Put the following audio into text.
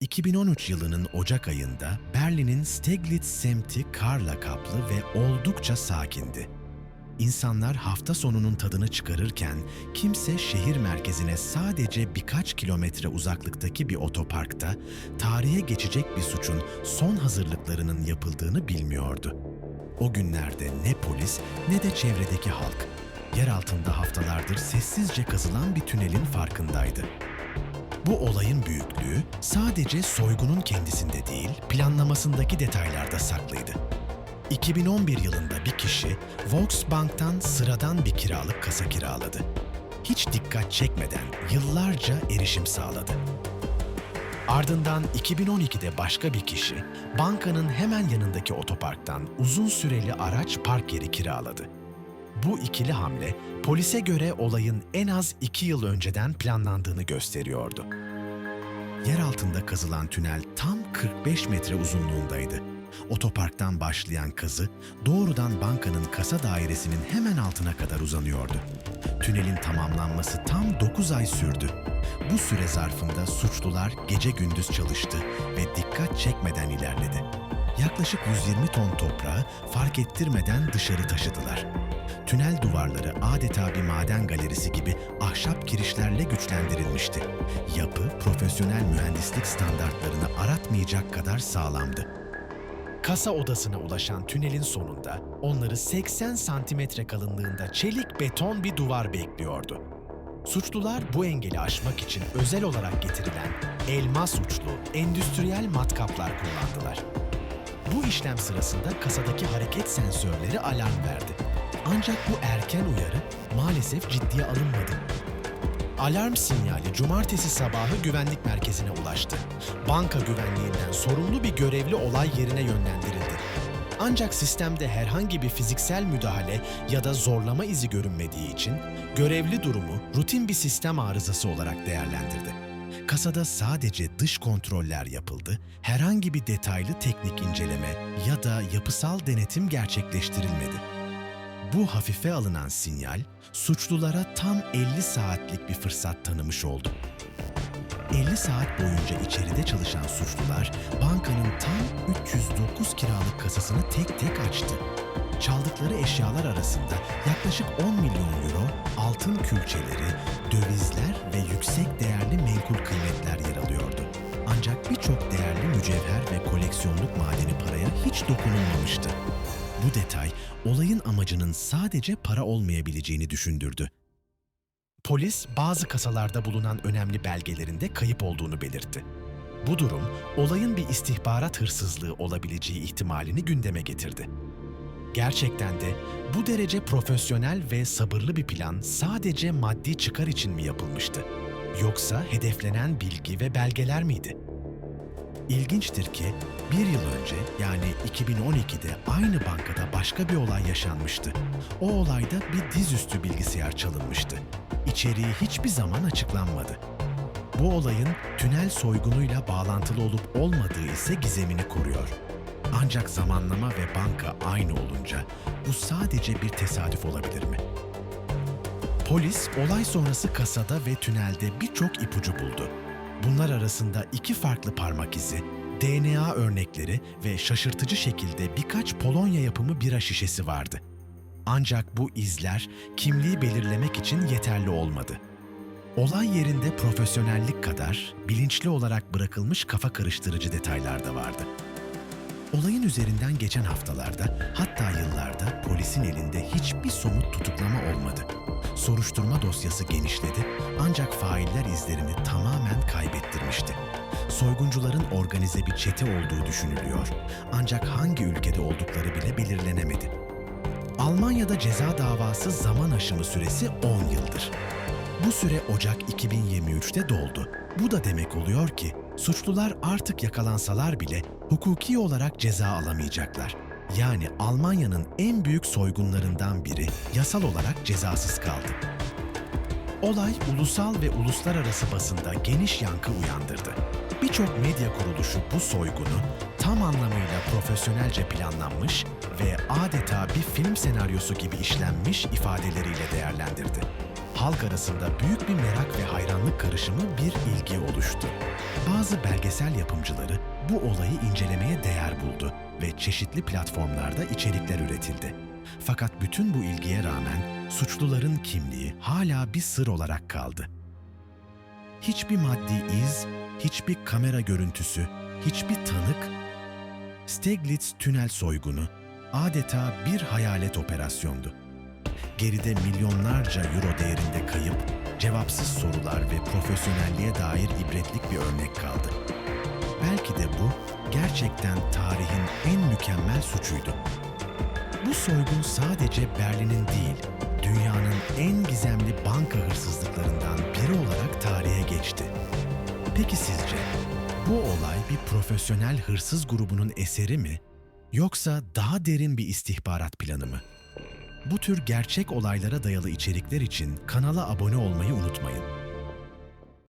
2013 yılının Ocak ayında Berlin'in Steglitz semti karla kaplı ve oldukça sakindi. İnsanlar hafta sonunun tadını çıkarırken kimse şehir merkezine sadece birkaç kilometre uzaklıktaki bir otoparkta tarihe geçecek bir suçun son hazırlıklarının yapıldığını bilmiyordu. O günlerde ne polis ne de çevredeki halk yer altında haftalardır sessizce kazılan bir tünelin farkındaydı. Bu olayın büyüklüğü sadece soygunun kendisinde değil, planlamasındaki detaylarda saklıydı. 2011 yılında bir kişi Volksbank'tan sıradan bir kiralık kasa kiraladı. Hiç dikkat çekmeden yıllarca erişim sağladı. Ardından 2012'de başka bir kişi bankanın hemen yanındaki otoparktan uzun süreli araç park yeri kiraladı. Bu ikili hamle polise göre olayın en az iki yıl önceden planlandığını gösteriyordu. Yer altında kazılan tünel tam 45 metre uzunluğundaydı. Otoparktan başlayan kazı doğrudan bankanın kasa dairesinin hemen altına kadar uzanıyordu. Tünelin tamamlanması tam 9 ay sürdü. Bu süre zarfında suçlular gece gündüz çalıştı ve dikkat çekmeden ilerledi. Yaklaşık 120 ton toprağı fark ettirmeden dışarı taşıdılar. Tünel duvarları adeta bir maden galerisi gibi ahşap kirişlerle güçlendirilmişti. Yapı profesyonel mühendislik standartlarını aratmayacak kadar sağlamdı. Kasa odasına ulaşan tünelin sonunda onları 80 santimetre kalınlığında çelik beton bir duvar bekliyordu. Suçlular bu engeli aşmak için özel olarak getirilen elmas uçlu endüstriyel matkaplar kullandılar. Bu işlem sırasında kasadaki hareket sensörleri alarm verdi. Ancak bu erken uyarı maalesef ciddiye alınmadı. Alarm sinyali cumartesi sabahı güvenlik merkezine ulaştı. Banka güvenliğinden sorumlu bir görevli olay yerine yönlendirildi. Ancak sistemde herhangi bir fiziksel müdahale ya da zorlama izi görünmediği için görevli durumu rutin bir sistem arızası olarak değerlendirdi. Kasada sadece dış kontroller yapıldı, herhangi bir detaylı teknik inceleme ya da yapısal denetim gerçekleştirilmedi. Bu hafife alınan sinyal, suçlulara tam 50 saatlik bir fırsat tanımış oldu. 50 saat boyunca içeride çalışan suçlular bankanın tam 309 kiralık kasasını tek tek açtı. Çaldıkları eşyalar arasında yaklaşık 10 milyon euro altın külçeleri, dövizler ve yüksek değerli menkul kıymetler yer alıyordu. Ancak birçok değerli mücevher ve koleksiyonluk madeni paraya hiç dokunulmamıştı. Bu detay olayın amacının sadece para olmayabileceğini düşündürdü. Polis bazı kasalarda bulunan önemli belgelerin de kayıp olduğunu belirtti. Bu durum olayın bir istihbarat hırsızlığı olabileceği ihtimalini gündeme getirdi. Gerçekten de bu derece profesyonel ve sabırlı bir plan sadece maddi çıkar için mi yapılmıştı? Yoksa hedeflenen bilgi ve belgeler miydi? İlginçtir ki bir yıl önce yani 2012'de aynı bankada başka bir olay yaşanmıştı. O olayda bir dizüstü bilgisayar çalınmıştı. İçeriği hiçbir zaman açıklanmadı. Bu olayın tünel soygunuyla bağlantılı olup olmadığı ise gizemini koruyor. Ancak zamanlama ve banka aynı olunca bu sadece bir tesadüf olabilir mi? Polis olay sonrası kasada ve tünelde birçok ipucu buldu. Bunlar arasında iki farklı parmak izi, DNA örnekleri ve şaşırtıcı şekilde birkaç Polonya yapımı bira şişesi vardı. Ancak bu izler kimliği belirlemek için yeterli olmadı. Olay yerinde profesyonellik kadar bilinçli olarak bırakılmış kafa karıştırıcı detaylar da vardı. Olayın üzerinden geçen haftalarda hatta yıllarda polisin elinde hiçbir somut tutuklama olmadı. Soruşturma dosyası genişledi ancak failler izlerini tamamen kaybettirmişti. Soyguncuların organize bir çete olduğu düşünülüyor ancak hangi ülkede oldukları bile belirlenemedi. Almanya'da ceza davası zaman aşımı süresi 10 yıldır. Bu süre Ocak 2023'te doldu. Bu da demek oluyor ki suçlular artık yakalansalar bile hukuki olarak ceza alamayacaklar. Yani Almanya'nın en büyük soygunlarından biri yasal olarak cezasız kaldı. Olay ulusal ve uluslararası basında geniş yankı uyandırdı. Birçok medya kuruluşu bu soygunu tam anlamıyla profesyonelce planlanmış ve adeta bir film senaryosu gibi işlenmiş ifadeleriyle değerlendirdi. Halk arasında büyük bir merak ve hayranlık karışımı bir ilgi oluştu. Bazı belgesel yapımcıları bu olayı incelemeye değer buldu ve çeşitli platformlarda içerikler üretildi. Fakat bütün bu ilgiye rağmen suçluların kimliği hala bir sır olarak kaldı. Hiçbir maddi iz, hiçbir kamera görüntüsü, hiçbir tanık, Steglitz tünel soygunu adeta bir hayalet operasyondu. Geride milyonlarca euro değerinde kayıp, cevapsız sorular ve profesyonelliğe dair ibretlik bir örnek kaldı. Belki de bu gerçekten tarihin en mükemmel suçuydu. Bu soygun sadece Berlin'in değil, dünyanın en gizemli banka hırsızlıklarından biri olarak tarihe geçti. Peki sizce bu olay bir profesyonel hırsız grubunun eseri mi yoksa daha derin bir istihbarat planı mı? Bu tür gerçek olaylara dayalı içerikler için kanala abone olmayı unutmayın.